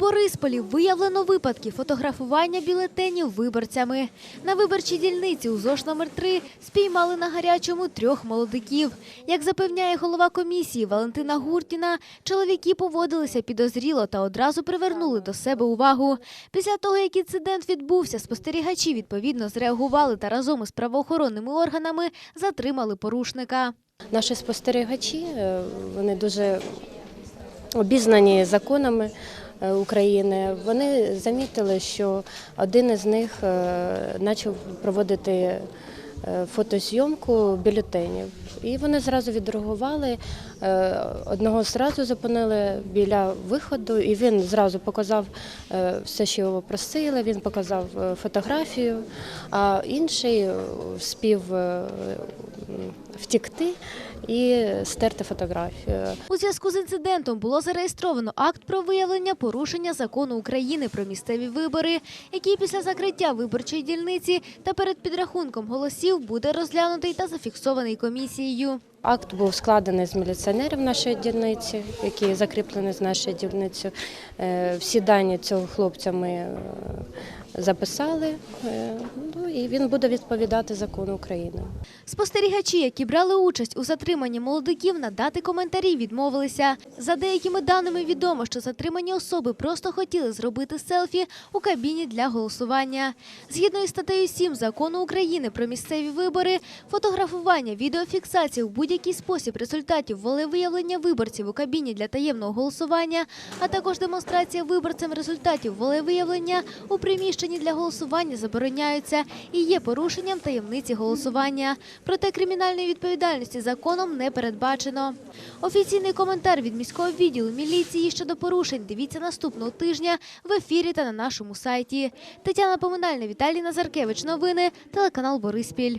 Борисполі виявлено випадки фотографування бюлетенів виборцями. На виборчій дільниці у ЗОШ номер 3 спіймали на гарячому трьох молодиків. Як запевняє голова комісії Валентина Гуртіна, чоловіки поводилися підозріло та одразу привернули до себе увагу. Після того, як інцидент відбувся, спостерігачі відповідно зреагували та разом із правоохоронними органами затримали порушника. Наші спостерігачі е, вони дуже обізнані законами України. Вони замітили, що один із них е, почав проводити е, фотозйомку бюлетенів. І вони зразу відреагували. Е, Одного зразу зупинили біля виходу, і він зразу показав е, все, що його просили. Він показав е, фотографію, а інший спів втікти і стерти фотографію. У зв'язку з інцидентом було зареєстровано акт про виявлення порушення закону України про місцеві вибори, який після закриття виборчої дільниці та перед підрахунком голосів буде розглянутий та зафіксований комісією. Росію. Акт був складений з міліціонерів нашої дільниці, які закріплені з нашою дільницею. Е, Всі дані цього хлопця ми е, записали, е, ну, і він буде відповідати закону України. Спостерігачі, які брали участь у затриманні молодиків, надати коментарі відмовилися. За деякими даними відомо, що затримані особи просто хотіли зробити селфі у кабіні для голосування. Згідно із статтею 7 закону України про місцеві вибори, фотографування, відеофіксація у будь-який спосіб результатів волевиявлення виборців у кабіні для таємного голосування, а також демонстрація виборцям результатів волевиявлення у приміщенні для голосування забороняються і є порушенням таємниці голосування. Проте кримінальної відповідальності законом не передбачено. Офіційний коментар від міського відділу міліції щодо порушень дивіться наступного тижня в ефірі та на нашому сайті. Тетяна Поминальна, Віталій Назаркевич. Новини, телеканал Бориспіль.